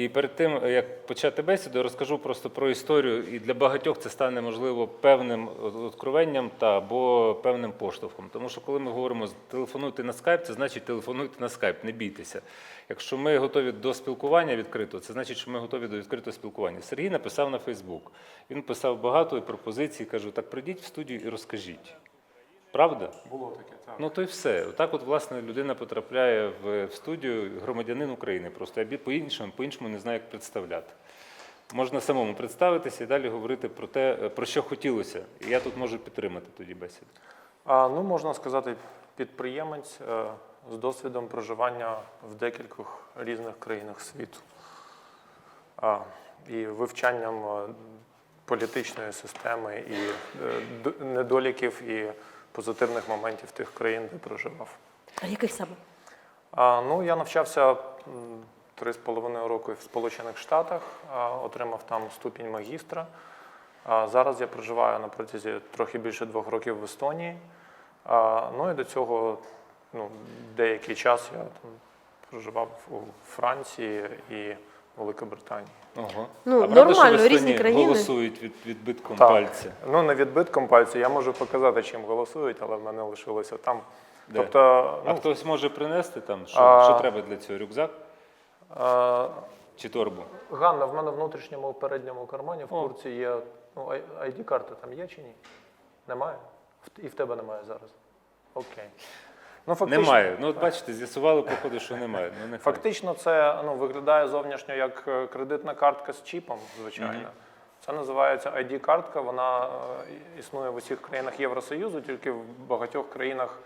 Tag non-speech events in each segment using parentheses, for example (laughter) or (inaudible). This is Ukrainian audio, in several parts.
І перед тим, як почати бесіду, розкажу просто про історію, і для багатьох це стане, можливо, певним откровенням та або певним поштовхом. Тому що коли ми говоримо телефонуйте на скайп, це значить телефонуйте на скайп, не бійтеся. Якщо ми готові до спілкування відкрито, це значить, що ми готові до відкритого спілкування. Сергій написав на Фейсбук. Він писав багато пропозицій, кажу, так прийдіть в студію і розкажіть. Правда? Було таке, так. Ну то й все. Отак, от власне людина потрапляє в, в студію громадянин України. Просто я по-іншому, по-іншому не знаю, як представляти. Можна самому представитися і далі говорити про те, е, про що хотілося. І я тут можу підтримати тоді бесіду. А, ну, можна сказати, підприємець е, з досвідом проживання в декількох різних країнах світу. А, і вивчанням е, політичної системи, і е, недоліків, і позитивних моментів тих країн, де проживав. А яких саме? А, ну, я навчався три з половиною роки в Сполучених Штатах, а, отримав там ступінь магістра. А, зараз я проживаю на протязі трохи більше двох років в Естонії. А, ну і до цього ну, деякий час я там проживав у Франції і Великобританії. Ого. Ну, а правда, нормально, що в різні країни. голосують від відбитком пальця. Ну, не відбитком пальця. Я можу показати, чим голосують, але в мене лишилося там. Де? Тобто, А ну, хтось може принести там, що, А- що треба для цього? Рюкзак а, чи торбу? Ганна, в мене в внутрішньому передньому кармані в курці є. Ну, ID-карта там є чи ні? Немає? І в тебе немає зараз. Окей. Ну, фактично, Немає. Ну, от бачите, з'ясували, походу, що немає. Ну, нехай. Фактично, це ну, виглядає зовнішньо як е, кредитна картка з чіпом, звичайно. Це називається ID-картка. Вона е, існує в усіх країнах Євросоюзу, тільки в багатьох країнах,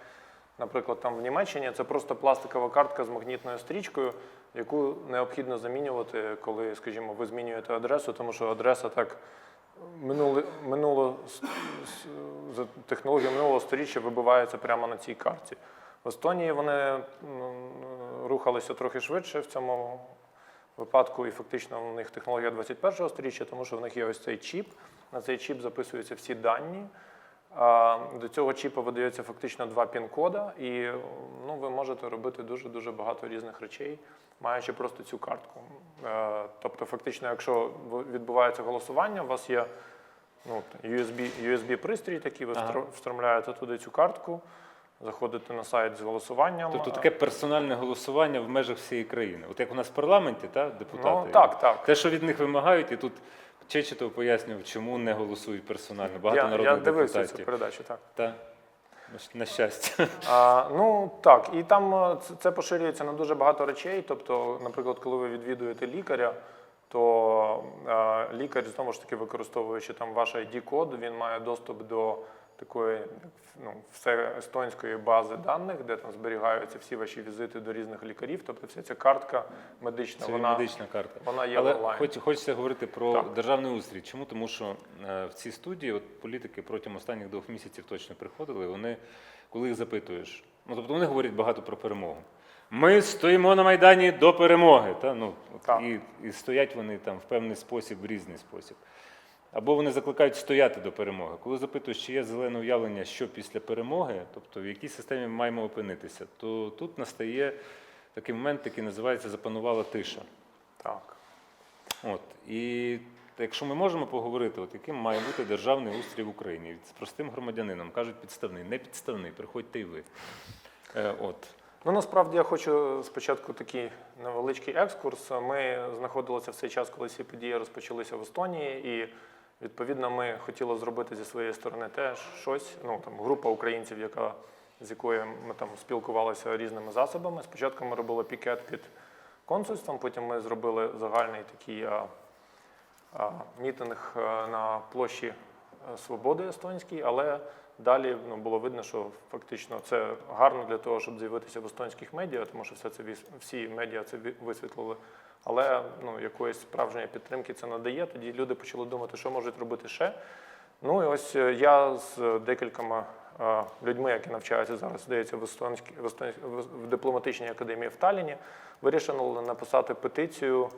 наприклад, там в Німеччині, це просто пластикова картка з магнітною стрічкою, яку необхідно замінювати, коли, скажімо, ви змінюєте адресу, тому що адреса так минуло, минуло с- с- за технологією минулого сторіччя вибивається прямо на цій карті. В Естонії вони рухалися трохи швидше в цьому випадку, і фактично у них технологія 21-го сторіччя, тому що в них є ось цей чіп. На цей чіп записуються всі дані. До цього чіпу видається фактично два пін-кода, і ну, ви можете робити дуже-дуже багато різних речей, маючи просто цю картку. Е, Тобто, фактично, якщо відбувається голосування, у вас є ну, USB, USB такий, ви Ага. встромляєте туди цю картку, заходите на сайт з голосуванням. Тобто таке персональне голосування в межах всієї країни. От як у нас в парламенті, та, депутати. Ну, так, так. Те, що від них вимагають, і тут Чечетов пояснював, чому не голосують персонально. Багато я, народних я дивився цю передачу, так. Та? На щастя. А, ну так, і там е, це, поширюється на дуже багато речей. Тобто, наприклад, коли ви відвідуєте лікаря, то е, лікар знову ж таки використовуючи там ваш ID-код, він має доступ до такої ну, все естонської бази даних, де там зберігаються всі ваші візити до різних лікарів. Тобто, вся ця картка медична, Це вона медична карта. вона є Але онлайн. хоч, хочеться говорити про Так. державний устрій. Чому? Тому що е, в цій студії от політики протягом останніх двох місяців точно приходили. Вони, коли їх запитуєш, ну тобто вони говорять багато про перемогу. Ми стоїмо на Майдані до перемоги. Та? Ну, от, Так. і, і стоять вони там в певний спосіб, в різний спосіб. Або вони закликають стояти до перемоги. Коли запитуєш, чи є зелене уявлення, що після перемоги, тобто в якій системі ми маємо опинитися, то тут настає такий момент, який називається запанувала тиша. Так. От і якщо ми можемо поговорити, от яким має бути державний устрій в Україні з простим громадянином, кажуть підставний, не підставний, приходьте і ви. Е, от. Ну насправді я хочу спочатку такий невеличкий екскурс. Ми знаходилися в цей час, коли ці події розпочалися в Естонії, і відповідно ми хотіли зробити зі своєї сторони теж щось. Ну там група українців, яка з якою ми там спілкувалися різними засобами. Спочатку ми робили пікет під консульством, потім ми зробили загальний такий а, а, мітинг на площі е, Свободи Естонській, але далі ну, було видно, що фактично це гарно для того, щоб з'явитися в естонських медіа, тому що все це всі медіа це висвітлили. Але ну, якоїсь справжньої підтримки це надає. Тоді люди почали думати, що можуть робити ще. Ну і ось е, я з декількома е, людьми, які навчаються зараз, здається, в, Естонській, в, в дипломатичній академії в Талліні, вирішили написати петицію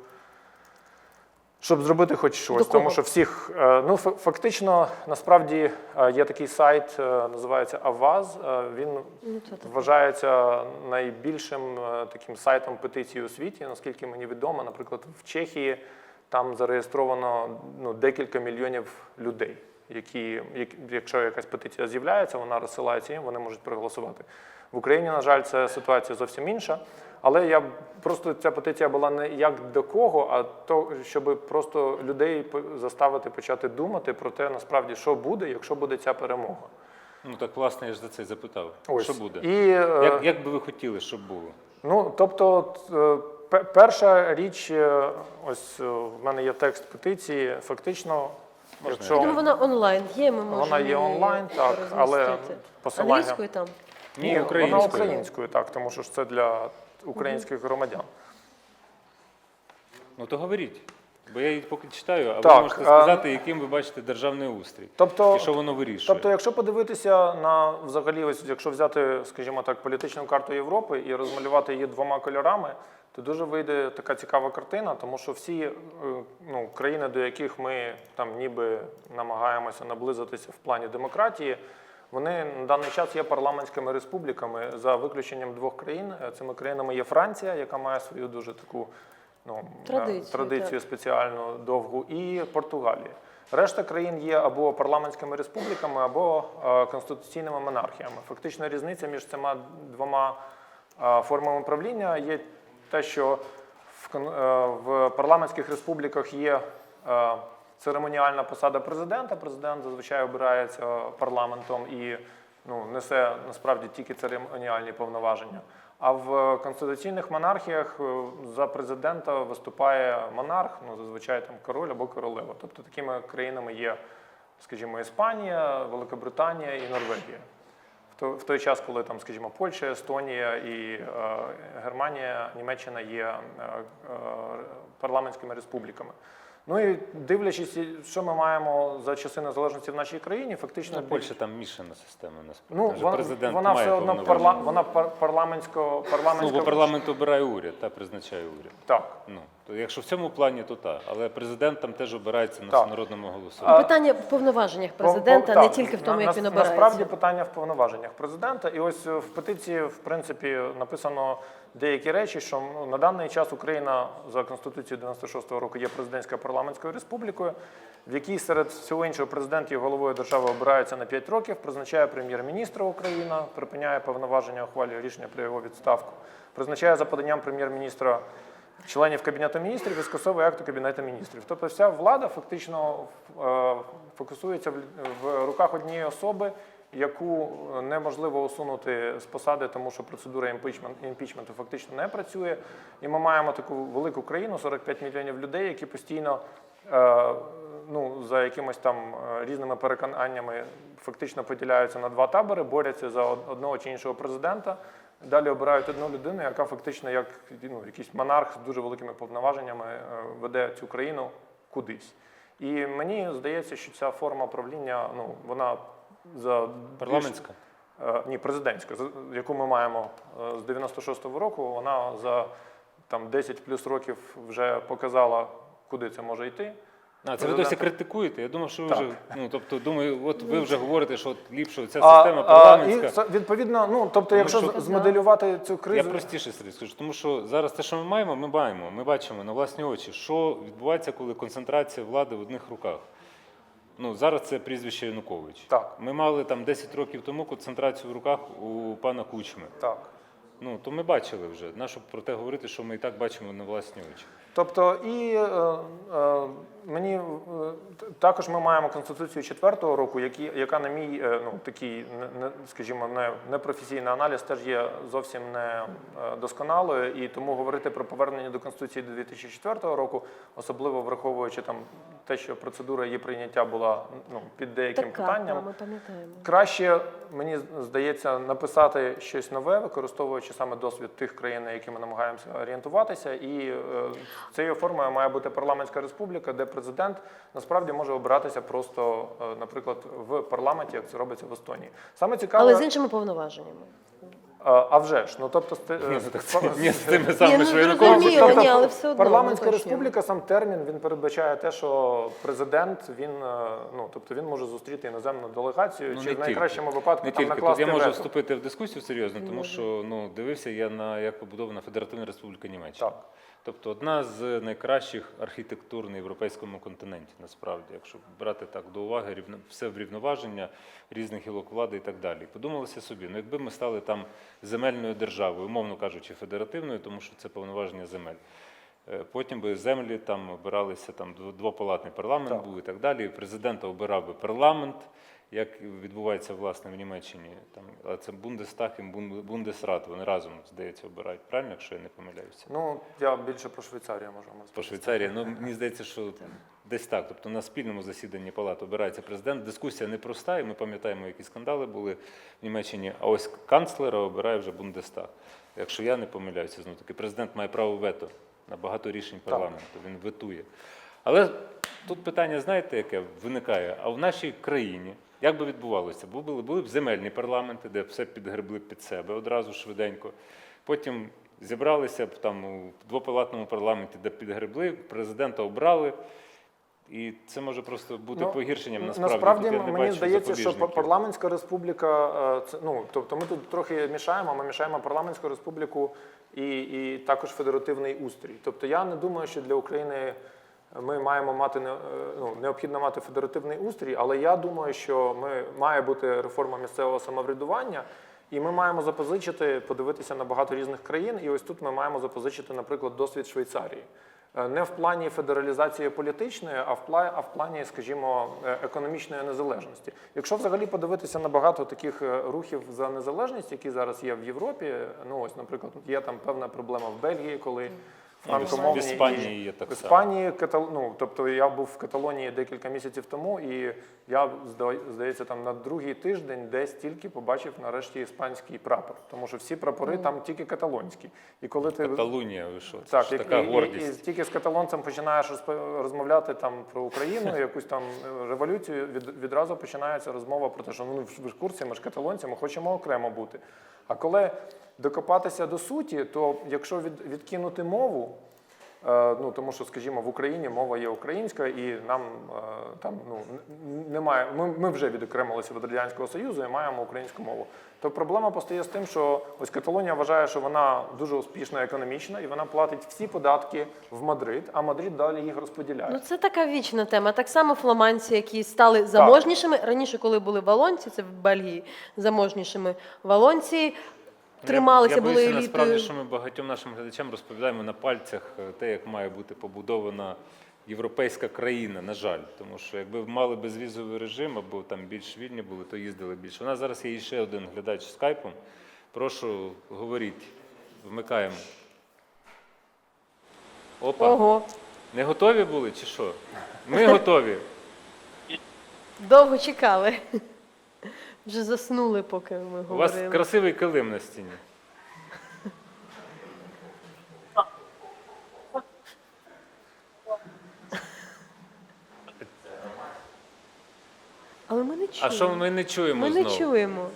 Щоб зробити хоч щось, До тому що всіх е, ну фактично насправді е, є такий сайт, е, називається Аваз. Він Ну, вважається найбільшим таким сайтом петицій у світі, наскільки мені відомо. Наприклад, в Чехії там зареєстровано ну, декілька мільйонів людей, які, як- якщо якась петиція з'являється, вона розсилається їм, вони можуть проголосувати. В Україні, на жаль, це ситуація зовсім інша. Але я б- просто ця петиція була не як до кого, а то, щоб просто людей по- заставити почати думати про те, насправді, що буде, якщо буде ця перемога. Ну так власне я ж за це й запитав. Що буде? І, е, Як, як би ви хотіли, щоб було? Ну, тобто, е, пе- перша річ, е, ось в мене є текст петиції. Фактично, якщо думаю, вона онлайн є, ми можемо вона є її онлайн, так, але посилання Англійською там? Ні, Ні, українською. вона українською, так, тому що ж це для українських громадян. Ну то говоріть. Бо я її поки читаю, а Так, ви можете сказати, яким ви бачите державний устрій. Тобто, І що воно вирішує. Тобто, якщо подивитися на взагалі, ось якщо взяти, скажімо так, політичну карту Європи і розмалювати її двома кольорами, то дуже вийде така цікава картина, тому що всі е, ну, країни, до яких ми там ніби намагаємося наблизитися в плані демократії, вони на даний час є парламентськими республіками за виключенням двох країн. Е, Цими країнами є Франція, яка має свою дуже таку ну, е, Традицію, традицію спеціальну довгу, і Португалія. Решта країн є або парламентськими республіками, або е, конституційними монархіями. Фактично різниця між цими двома формами правління є те, що в, парламентських республіках є церемоніальна посада президента. Президент зазвичай обирається парламентом і ну, несе насправді тільки церемоніальні повноваження. А в конституційних монархіях е, за президента виступає монарх, ну зазвичай там король або королева. Тобто такими країнами є, скажімо, Іспанія, Великобританія і Норвегія. В той, час, коли там, скажімо, Польща, Естонія і е, Германія, Німеччина є е, парламентськими республіками. Ну і дивлячись, що ми маємо за часи незалежності в нашій країні, фактично Ну, Польща там мішана система насправді. ну, вона, президент вона має все одно парла, вона пар, парламентсько, Ну, бо парламент обирає уряд та призначає уряд. так. Ну, то якщо в цьому плані, то так. Але президент там теж обирається на Так. всенародному голосуванні. Питання в повноваженнях Пов- президента, пов- не так, тільки в тому, на- як він обирається. Насправді питання в повноваженнях президента. І ось е, в петиції, в принципі, написано деякі речі, що ну, на даний час Україна за Конституцією 96-го року є президентською парламентською республікою, в якій серед всього іншого президент і головою держави обирається на 5 років, призначає прем'єр-міністра Україна, припиняє повноваження, ухвалює рішення про його відставку, призначає за поданням прем'єр-міністра членів Кабінету міністрів і скасовує акти Кабінету міністрів. Тобто вся влада фактично е, фокусується в руках однієї особи, яку неможливо усунути з посади, тому що процедура імпічмент, імпічменту фактично не працює. І ми маємо таку велику країну, 45 мільйонів людей, які постійно е, ну, за якимось там е, різними переконаннями фактично поділяються на два табори, борються за одного чи іншого президента. Далі обирають одну людину, яка фактично як ну, якийсь монарх з дуже великими повноваженнями е, веде цю країну кудись. І мені здається, що ця форма правління, ну вона за Парламентська. Е, ні, президентська, яку ми маємо е, з 96-го року, вона за там 10 плюс років вже показала, куди це може йти. А, це ви досі критикуєте? Я думав, що ви Так. вже, ну, тобто, думаю, от ви вже говорите, що от ліпше ця А, система а, парламентська. і це, відповідно, ну тобто, Тому якщо що- змоделювати цю кризу, Я простіше скажу, тому що зараз те, що ми маємо, ми маємо, ми бачимо на власні очі, що відбувається, коли концентрація влади в одних руках. Ну, зараз це прізвище Янукович. Так. Ми мали там 10 років тому концентрацію в руках у пана Кучми. так. Ну, то ми бачили вже. Нащо про те говорити, що ми і так бачимо на власні очі. Тобто, і е, е, мені е, також ми маємо конституцію четвертого року, які, яка на мій е, ну такий, не, скажімо, не, непрофесійний аналіз теж є зовсім не е, досконалою. І тому говорити про повернення до конституції до 2004 року, особливо враховуючи там те, що процедура її прийняття була ну під деяким Така, питанням. ми пам'ятаємо. Краще, мені здається, написати щось нове, використовуючи саме досвід тих країн, на які ми намагаємося орієнтуватися. І е, цією формою має бути парламентська республіка, де президент насправді може обиратися просто, е, наприклад, в парламенті, як це робиться в Естонії. Саме цікаве, Але з іншими повноваженнями. А а вже ж, ну тобто Ні, ну, ні, з тими самими, ну, що Тобто ні, але все одно. Парламентська республіка, сам термін він передбачає те, що президент він е, ну тобто він може зустріти іноземну делегацію, Ну, чи в найкращому тільки. випадку Не там тільки тут я можу вето. вступити в дискусію серйозно, тому що ну дивився я на як побудована Федеративна Республіка Німеччина. Так. Тобто одна з найкращих архітектур на європейському континенті, насправді, якщо брати так до уваги, рівно все врівноваження різних гілок влади і так далі. Подумалося собі, ну якби ми стали там земельною державою, умовно кажучи, федеративною, тому що це повноваження земель. Е, Потім би землі там обиралися там дво- двопалатний парламент Так. був і так далі. Президента обирав би парламент, як відбувається власне в Німеччині. Там а це Бундестаг і Бун- Бундесрат. Вони разом здається обирають. Правильно, якщо я не помиляюся? Ну я більше про Швейцарію можу розповісти. Швейцарії, ну мені здається, що десь так. Тобто на спільному засіданні палат обирається президент. Дискусія непроста, і ми пам'ятаємо, які скандали були в Німеччині. А ось канцлера обирає вже Бундестаг. Якщо я не помиляюся, знову таки президент має право вето на багато рішень парламенту. Він ветує. Але тут питання, знаєте, яке виникає? А в нашій країні як би відбувалося? Були, були б земельні парламенти, де все підгребли під себе одразу швиденько. Потім зібралися б там у двопалатному парламенті, де підгребли, президента обрали. І це може просто бути Ну, погіршенням насправді. Насправді я не мені бачу здається, що парламентська республіка е, це ну тобто ми тут трохи мішаємо. Ми мішаємо парламентську республіку і, і також федеративний устрій. Тобто я не думаю, що для України ми маємо мати е, ну, необхідно мати федеративний устрій, але я думаю, що ми має бути реформа місцевого самоврядування. І ми маємо запозичити, подивитися на багато різних країн. І ось тут ми маємо запозичити, наприклад, досвід Швейцарії. Е, Не в плані федералізації політичної, а в плані, а в плані, скажімо, е, економічної незалежності. Якщо взагалі подивитися на багато таких е, рухів за незалежність, які зараз є в Європі, ну ось, наприклад, є там певна проблема в Бельгії, коли франкомовні в Іспанії є так в. Іспанії Катал... ну, тобто я був в Каталонії декілька місяців тому, і я здається, там на другий тиждень десь тільки побачив нарешті іспанський прапор, тому що всі прапори там тільки каталонські. І коли ти Каталунія, ви що? Це так, ж і, така і, і, і тільки з каталонцем починаєш розмовляти там про Україну, (laughs) якусь там революцію, від, відразу починається розмова про те, що ну ви ж в курсі, ми ж каталонці, ми хочемо окремо бути. А коли докопатися до суті, то якщо від, відкинути мову, е, ну тому що, скажімо, в Україні мова є українська, і нам е, там ну немає. Ми, ми вже відокремилися від радянського союзу і маємо українську мову. То проблема постає з тим, що ось Каталонія вважає, що вона дуже успішна економічно, і вона платить всі податки в Мадрид, а Мадрид далі їх розподіляє. Ну це така вічна тема. Так само фламандці, які стали заможнішими раніше, коли були валонці, це в Бельгії заможнішими валонці. Трималися, я, я були боюся, елітою. насправді, що ми багатьом нашим глядачам розповідаємо на пальцях е, те, як має бути побудована європейська країна, на жаль. Тому що якби мали безвізовий режим або там більш вільні були, то їздили більше. У нас зараз є ще один глядач з скайпом. Прошу, говоріть, вмикаємо. Опа, Ого, не готові були чи що? Ми готові. довго чекали. Вже заснули, поки ми У вас красивий килим на стіні. Але ми не чуємо. А що ми не чуємо Ми не чуємо.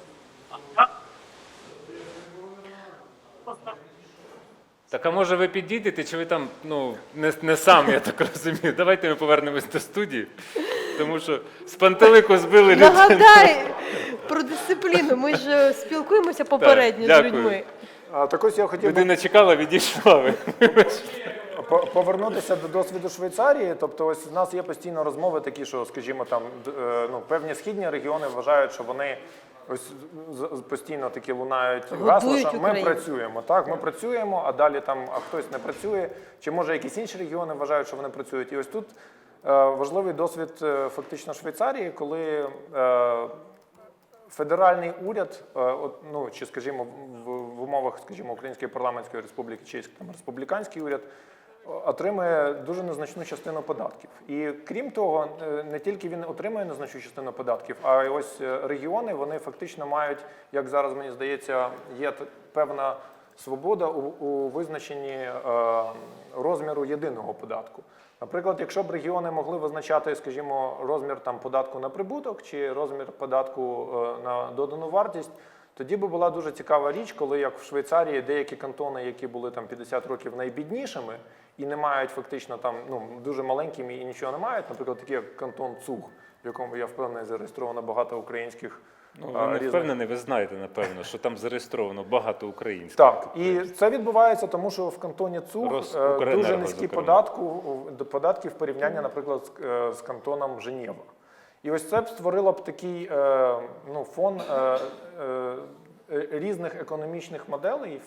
Так а може ви підійдете, чи ви там ну, не, не сам, я так розумію. Давайте ми повернемось до студії, тому що з пантелику збили людей. Нагадай про дисципліну. Ми ж е, спілкуємося попередньо з дякую. людьми. А, так ось я хотів би Людина чекала, відійшла. По- Повернутися до досвіду Швейцарії, тобто ось в нас є постійно розмови такі, що, скажімо, там д- е, ну, певні східні регіони вважають, що вони ось з- з- постійно такі лунають гасла, що ми Україну. працюємо. Так, ми працюємо, а далі там а хтось не працює. Чи може якісь інші регіони вважають, що вони працюють? І ось тут е, важливий досвід е, фактично Швейцарії, коли е, федеральний уряд, е, ну чи скажімо, в, в умовах, скажімо, Української парламентської республіки, чи там республіканський уряд. Отримує дуже незначну частину податків, і крім того, е, не тільки він отримує незначну частину податків, а й ось е, регіони вони фактично мають, як зараз мені здається, є певна свобода у, у визначенні е, розміру єдиного податку. Наприклад, якщо б регіони могли визначати, скажімо, розмір там податку на прибуток чи розмір податку е, на додану вартість, Тоді би була дуже цікава річ, коли як в Швейцарії деякі кантони, які були там 50 років найбіднішими і не мають фактично там ну дуже маленькими і нічого не мають, наприклад, такий як кантон Цуг, в якому я впевнений зареєстровано багато українських Ну, ви не різних впевнений, ви знаєте, напевно, що там зареєстровано багато українських. Так, і це відбувається, тому що в кантоні ЦУГ Рос- е, Укренерго, дуже низькі зокрема. податку, до податки в порівнянні, наприклад, з, е, з кантоном Женєва. І ось це б створило б такий е, ну, фон е, е, е, різних економічних моделей в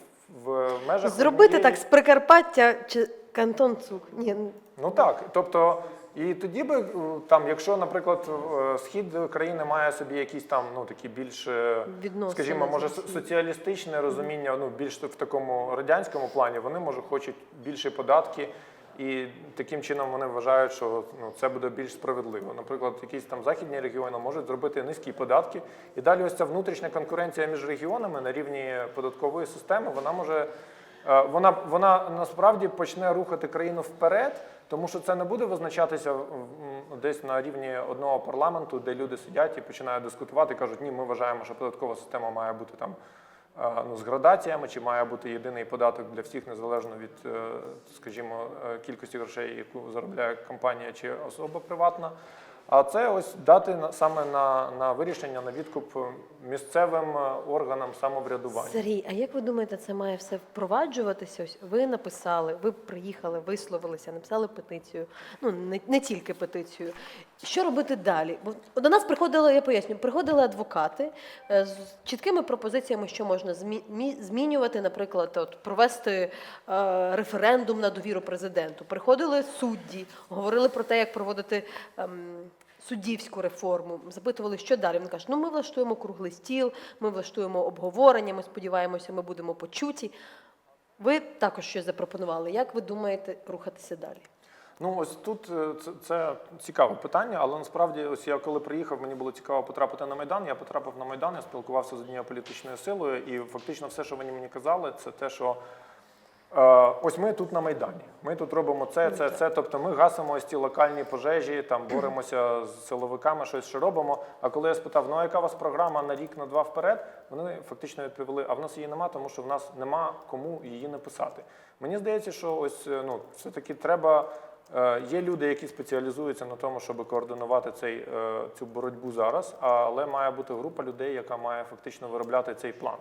в межах Зробити однієї- так з Прикарпаття чи Кантон Цук. Ні, Ну так, тобто, і тоді би е, там, якщо, наприклад, е, схід країни має собі якісь там ну такі більш, е, Відносини скажімо, може соціалістичне розуміння, ну більш в такому радянському плані, вони може хочуть більше податки. І таким чином вони вважають, що ну, це буде більш справедливо. Наприклад, якісь там західні регіони можуть зробити низькі податки, і далі ось ця внутрішня конкуренція між регіонами на рівні податкової системи, вона може Вона, вона насправді почне рухати країну вперед, тому що це не буде визначатися десь на рівні одного парламенту, де люди сидять і починають дискутувати, кажуть, ні, ми вважаємо, що податкова система має бути там е, ну, з градаціями, чи має бути єдиний податок для всіх, незалежно від, е, скажімо, е, кількості грошей, яку заробляє компанія чи особа приватна. А це ось дати на- саме на, на вирішення на відкуп місцевим е, органам самоврядування. Сергій, а як ви думаєте, це має все впроваджуватися? Ось ви написали, ви приїхали, висловилися, написали петицію. Ну не, не тільки петицію. Що робити далі? Бо до нас приходили, я поясню, приходили адвокати е, з чіткими пропозиціями, що можна змі- змінювати, наприклад, от провести е, референдум на довіру президенту. Приходили судді, говорили про те, як проводити. Суддівську реформу, запитували, що далі. Вони кажуть, ну ми влаштуємо круглий стіл, ми влаштуємо обговорення, ми сподіваємося, ми будемо почуті. Ви також щось запропонували. Як ви думаєте рухатися далі? Ну ось тут е, це, це цікаве питання, але насправді, ось я коли приїхав, мені було цікаво потрапити на майдан. Я потрапив на майдан, я спілкувався з однією політичною силою, і фактично все, що вони мені казали, це те, що ось ми тут на майдані. Ми тут робимо це, це, це. Тобто ми гасимо ось ці локальні пожежі, там боремося з силовиками, щось ще робимо. А коли я спитав, ну а яка у вас програма на рік, на два вперед, вони фактично відповіли, а в нас її нема, тому що в нас нема кому її написати. Мені здається, що ось е, ну все-таки треба. Е, Є люди, які спеціалізуються на тому, щоб координувати цей, е, цю боротьбу зараз, але має бути група людей, яка має фактично виробляти цей план.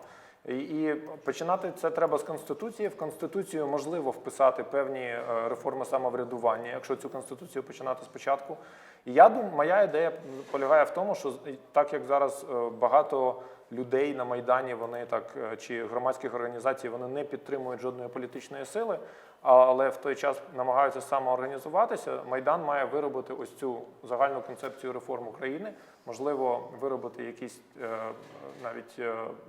І, починати це треба з конституції. В конституцію можливо вписати певні е, реформи самоврядування, якщо цю конституцію починати спочатку. І я думаю, моя ідея полягає в тому, що так як зараз е, багато людей на майдані, вони так е, чи громадських організацій, вони не підтримують жодної політичної сили, але в той час намагаються самоорганізуватися. Майдан має виробити ось цю загальну концепцію реформ України, можливо, виробити якісь навіть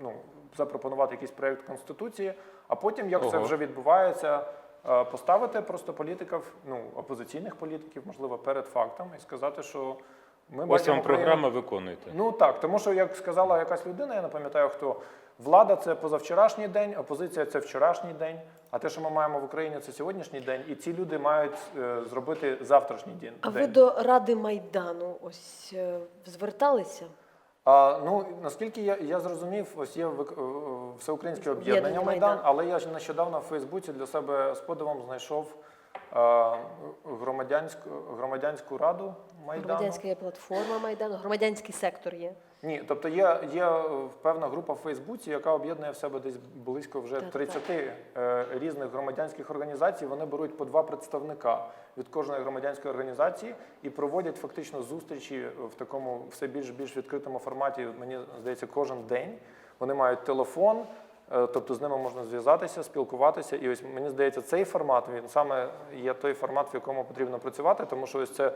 ну запропонувати якийсь проєкт конституції, а потім, як це вже відбувається, е, поставити просто політиків, ну опозиційних політиків, можливо, перед фактом і сказати, що ми Ось вам програма, виконуйте. Ну так, тому що як сказала якась людина, я не пам'ятаю хто. Влада це позавчорашній день, опозиція це вчорашній день. А те, що ми маємо в Україні, це сьогоднішній день, і ці люди мають е, зробити завтрашній день. А ви до Ради Майдану ось е, зверталися? А, ну наскільки я, я зрозумів, ось є вик- е, всеукраїнське об'єднання Майдан, «Майдан». але я ж нещодавно в Фейсбуці для себе з подивом знайшов а, громадянську громадянську раду Майдану. Громадянська платформа Майдану, громадянський сектор є. Ні, тобто є, є певна група в Фейсбуці, яка об'єднує в себе десь близько вже 30 е, різних громадянських організацій. Вони беруть по два представника від кожної громадянської організації і проводять фактично зустрічі в такому все більш більш відкритому форматі. Мені здається, кожен день вони мають телефон. Е, Тобто з ними можна зв'язатися, спілкуватися, і ось мені здається, цей формат він саме є той формат, в якому потрібно працювати, тому що ось це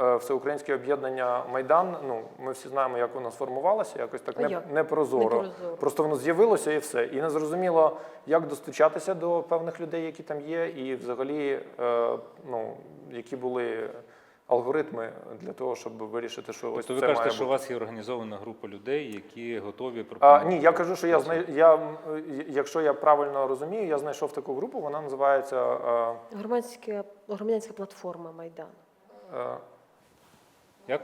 е, всеукраїнське об'єднання Майдан. Ну ми всі знаємо, як воно сформувалося, якось так не. Непрозоро. Просто воно з'явилося і все. І не зрозуміло, як достучатися до певних людей, які там є, і взагалі, е, ну які були алгоритми для того, щоб вирішити, що ось Тобто це ви має кажете, бути. що у вас є організована група людей, які готові А, пропонувати. ні, я кажу, що я знай, я, якщо я правильно розумію, я знайшов таку групу, вона називається Громадська громадянська платформа Майдану. е, Як?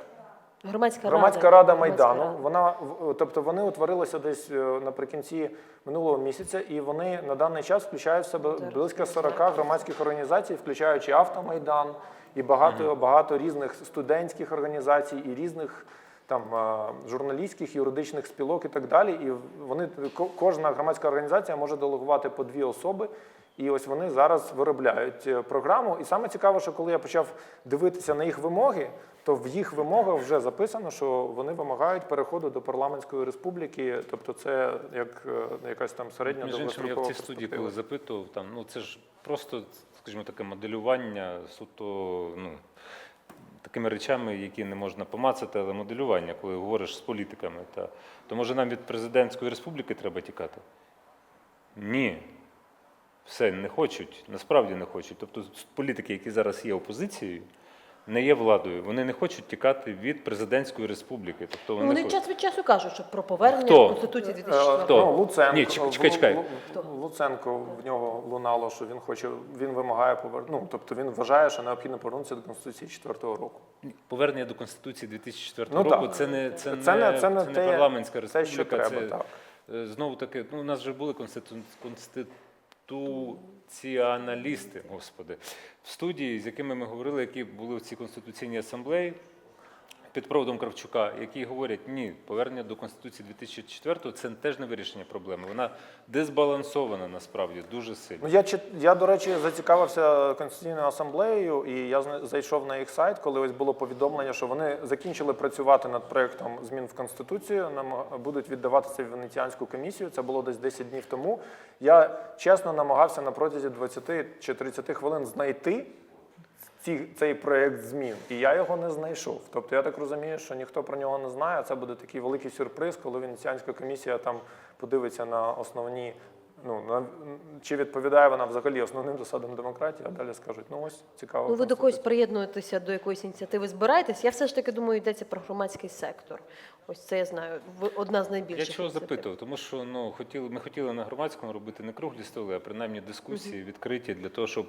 Громадська, Громадська рада Громадська Майдану. рада. Вона тобто вони утворилися десь е, наприкінці минулого місяця, і вони на даний час включають в себе близько 40 громадських організацій, включаючи Автомайдан і багато багато різних студентських організацій і різних. Там журналістських, юридичних спілок і так далі. І вони ко- кожна громадська організація може делегувати по дві особи. І ось вони зараз виробляють е, програму. І саме цікаво, що коли я почав дивитися на їх вимоги, то в їх вимогах вже записано, що вони вимагають переходу до парламентської республіки. Тобто, це як е, якась там середня Між іншим, я в цій студії, коли запитував, там, ну це ж просто, скажімо, таке моделювання суто, ну, такими речами, які не можна помацати, але моделювання, коли говориш з політиками. Та, то може нам від президентської республіки треба тікати? Ні. Все, не хочуть, насправді не хочуть. Тобто політики, які зараз є опозицією, не є владою. Вони не хочуть тікати від президентської республіки. Тобто Ну, вони, Вони час від часу кажуть, що про повернення Хто? Конституції Е, 2004 Хто? Ну, Луценко. Ні, чекай, чекай, чекай. Луценко в нього лунало, що він хоче, він вимагає повер... ну, тобто він вважає, що необхідно повернутися до Конституції 4-го року. Повернення до Конституції 2004 Ну, року так. це не це, Це не- не, це не це те- не парламентська Це що республіка. треба, це так. е, знову таки. Ну у нас вже були конститу... конституціоналісти, господи, в студії, з якими ми говорили, які були в цій конституційній асамблеї. Під проводом Кравчука, які говорять, ні, повернення до Конституції 2004 це теж не вирішення проблеми. Вона дезбалансована насправді дуже сильно. Ну, я, я, до речі, зацікавився Конституційною асамблеєю, і я зайшов на їх сайт, коли ось було повідомлення, що вони закінчили працювати над проєктом змін в Конституцію, нам будуть віддавати це в Венеціанську комісію. Це було десь 10 днів тому. Я чесно намагався на протязі 20 чи 30 хвилин знайти ці, цей проєкт змін, і я його не знайшов. Тобто я так розумію, що ніхто про нього не знає. Це буде такий великий сюрприз, коли Венеціанська комісія там подивиться на основні. Ну на чи відповідає вона взагалі основним засадам демократії, а далі скажуть, ну ось цікаво. Ну, ви до когось приєднуєтеся до якоїсь ініціативи, збираєтесь. Я все ж таки думаю, йдеться про громадський сектор. Ось це я знаю. Одна з Я чого ініціатив. запитував? Тому що ну хотіли, ми хотіли на громадському робити не круглі столи, а принаймні дискусії відкриті для того, щоб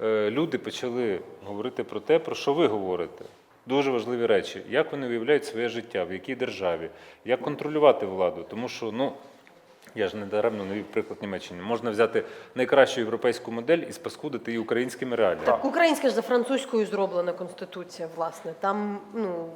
люди почали говорити про те, про що ви говорите. Дуже важливі речі, як вони уявляють своє життя, в якій державі, як контролювати владу. Тому що ну. Я ж не даремно навів приклад Німеччини. Можна взяти найкращу європейську модель і спаскудити її українськими реаліями. Так, українська ж за французькою зроблена конституція, власне. Там ну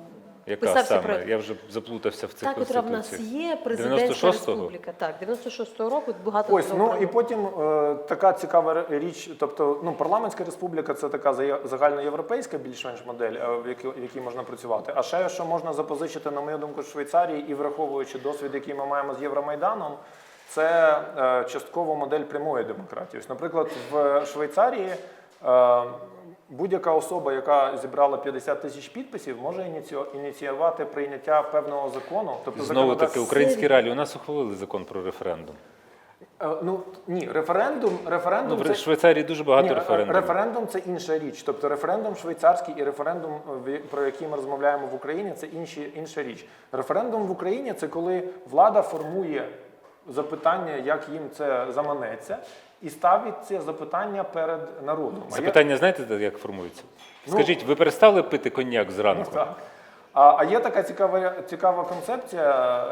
Яка писався саме? проект. Я вже заплутався в цих Та, котра в нас є, президентська 96-го? республіка. Так, 96-го року багато Ось ну і потім е, така цікава річ. Тобто, ну парламентська республіка це така зая- загальноєвропейська більш-менш модель, е, в якій, в якій можна працювати. А ще що можна запозичити, на мою думку, з Швейцарії, і враховуючи досвід, який ми маємо з Євромайданом, це е, частково модель прямої демократії. Ось, наприклад, в Швейцарії. Е, Будь-яка особа, яка зібрала 50 тисяч підписів, може ініціювати прийняття певного закону. Тобто Знову таки, законодавство- українські реалії. У нас ухвалили закон про референдум. Е, Ну ні, референдум, Ну, референдум в Швейцарії дуже багато ні, референдумів. референдум це інша річ. Тобто референдум швейцарський і референдум, е, про який ми розмовляємо в Україні, це інші, інша річ. Референдум в Україні це коли влада формує запитання, як їм це заманеться, і ставить це запитання перед народом. Запитання знаєте, як формується? Ну, Скажіть, ви перестали пити коньяк зранку? Так. А, а є така цікава, цікава концепція,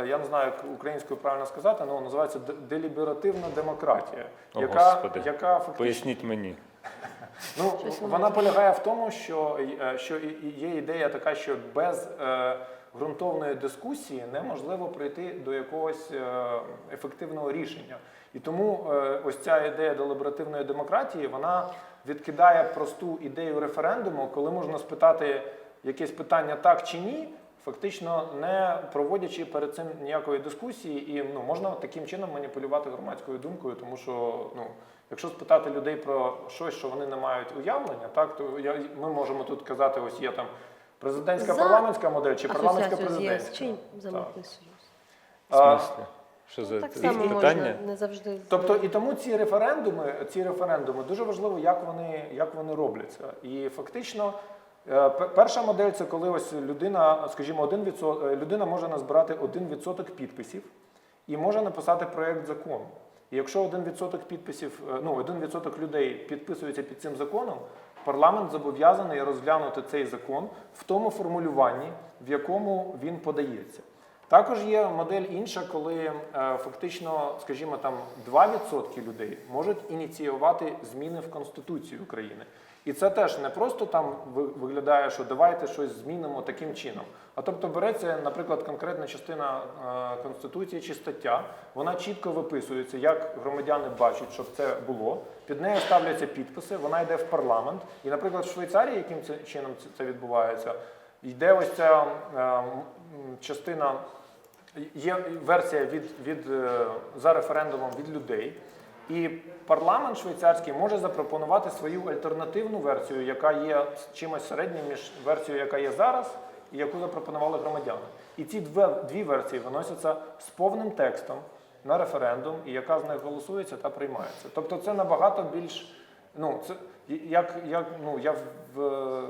я не знаю, як українською правильно сказати, але називається де- деліберативна демократія, О, яка, Господи. яка фактично Поясніть мені. Ну, вона полягає в тому, що, е, що є ідея така, що без е, ґрунтовної дискусії неможливо прийти до якогось е, ефективного рішення. І тому е, ось ця ідея деліберативної демократії вона відкидає просту ідею референдуму, коли можна спитати якесь питання так чи ні. Фактично не проводячи перед цим ніякої дискусії, і ну можна таким чином маніпулювати громадською думкою, тому що ну якщо спитати людей про щось, що вони не мають уявлення, так то я ми можемо тут казати, ось є там президентська За парламентська модель чи парламентська президентська. чи за Так. союз. А. Що за Так само питання? можна не завжди. Тобто і тому ці референдуми, ці референдуми дуже важливо, як вони, як вони робляться. І фактично, е, перша модель це коли ось людина, скажімо, один відсот, е, людина може назбирати 1% підписів і може написати проєкт закону. І якщо 1% підписів, е, ну 1% людей підписується під цим законом, парламент зобов'язаний розглянути цей закон в тому формулюванні, в якому він подається. Також є модель інша, коли е, фактично, скажімо, там 2% людей можуть ініціювати зміни в Конституцію України. І це теж не просто там ви- виглядає, що давайте щось змінимо таким чином. А тобто береться, наприклад, конкретна частина е, Конституції чи стаття, вона чітко виписується, як громадяни бачать, щоб це було. Під нею ставляться підписи, вона йде в парламент. І, наприклад, в Швейцарії, яким це чином це- відбувається, йде ось ця е, частина. Є версія від, від е, за референдумом від людей, і парламент швейцарський може запропонувати свою альтернативну версію, яка є чимось середнім між версією, яка є зараз, і яку запропонували громадяни. І ці дві, дві версії виносяться з повним текстом на референдум, і яка з них голосується та приймається. Тобто це набагато більш Ну, це як, як ну я в е,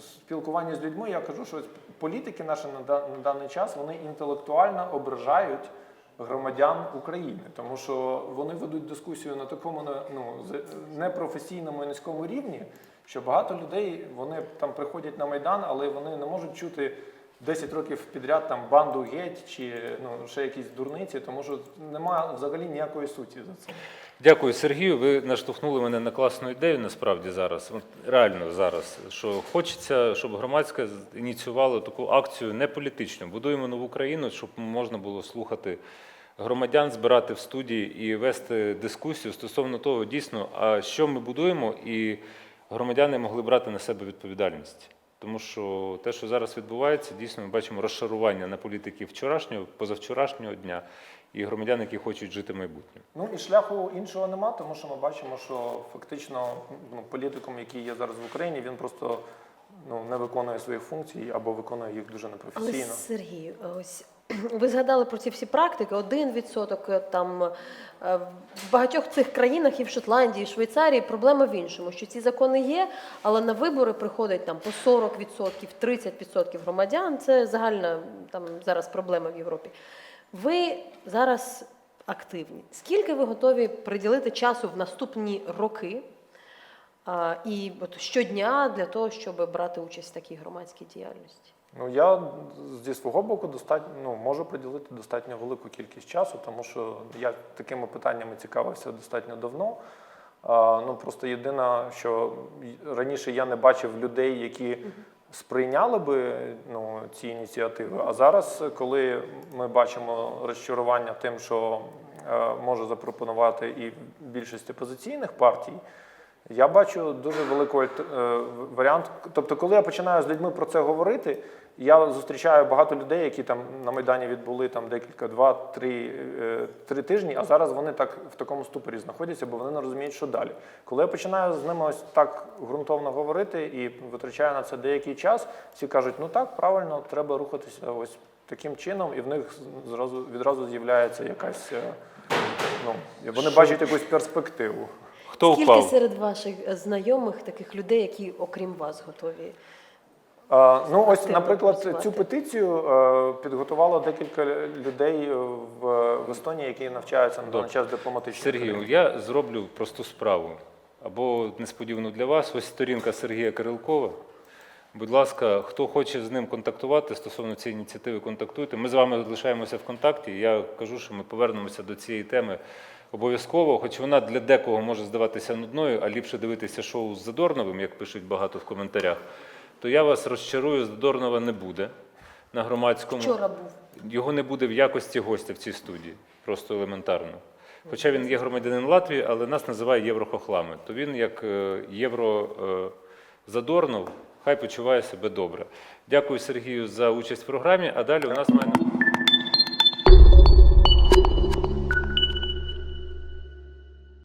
спілкуванні з людьми я кажу, що політики наші на, на даний час вони інтелектуально ображають громадян України, тому що вони ведуть дискусію на такому ну, непрофесійному і низькому рівні, що багато людей вони там приходять на майдан, але вони не можуть чути. 10 років підряд там банду геть чи ну ще якісь дурниці, тому що немає взагалі ніякої суті за це. Дякую, Сергію. Ви наштовхнули мене на класну ідею насправді зараз. Реально зараз, що хочеться, щоб громадське ініціювало таку акцію не політичну. Будуємо нову країну, щоб можна було слухати громадян, збирати в студії і вести дискусію стосовно того, дійсно, а що ми будуємо, і громадяни могли брати на себе відповідальність. Тому що те, що зараз відбувається, дійсно ми бачимо розшарування на політиків вчорашнього, позавчорашнього дня і громадян, які хочуть жити майбутнім. Ну і шляху іншого нема, тому що ми бачимо, що фактично ну, політиком, який є зараз в Україні, він просто ну, не виконує своїх функцій або виконує їх дуже Але непрофесійно. Сергій, ось ви згадали про ці всі практики. Один відсоток е, там е, в багатьох цих країнах, і в Шотландії, і в Швейцарії проблема в іншому, що ці закони є, але на вибори приходять там по 40%, 30% громадян. Це загальна там зараз проблема в Європі. Ви зараз активні. Скільки ви готові приділити часу в наступні роки? а, І от щодня для того, щоб брати участь в такій громадській діяльності. Ну я зі свого боку достатньо ну, можу приділити достатньо велику кількість часу, тому що я такими питаннями цікавився достатньо давно. А, ну просто єдине, що раніше я не бачив людей, які сприйняли би ну, ці ініціативи. А зараз, коли ми бачимо розчарування тим, що е, може запропонувати і більшість опозиційних партій, я бачу дуже великий е, варіант. Тобто, коли я починаю з людьми про це говорити, я зустрічаю багато людей, які там на Майдані відбули там декілька, два, три, е, три тижні, а зараз вони так в такому ступорі знаходяться, бо вони не розуміють, що далі. Коли я починаю з ними ось так ґрунтовно говорити і витрачаю на це деякий час, всі кажуть, ну так, правильно, треба рухатися ось таким чином, і в них зразу відразу з'являється якась. е, Ну, вони бачать якусь перспективу. Хто Скільки впав? серед ваших знайомих таких людей, які окрім вас готові? Ну, ось, наприклад, цю петицію е, підготувало декілька людей е, в, в Естонії, які навчаються на даний час дипломатичній Сергію, я зроблю просту справу. Або несподівано для вас, ось сторінка Сергія Кирилкова. Будь ласка, хто хоче з ним контактувати стосовно цієї ініціативи, контактуйте. Ми з вами залишаємося в контакті. Я кажу, що ми повернемося до цієї теми обов'язково, хоч вона для декого може здаватися нудною, а ліпше дивитися шоу з Задорновим, як пишуть багато в коментарях. То я вас розчарую, Задорнова не буде на громадському. Вчора був. Його не буде в якості гостя в цій студії, просто елементарно. Хоча він є громадянин Латвії, але нас називає єврохохлами. То він, як е, євро е, хай почуває себе добре. Дякую Сергію за участь в програмі. А далі у нас має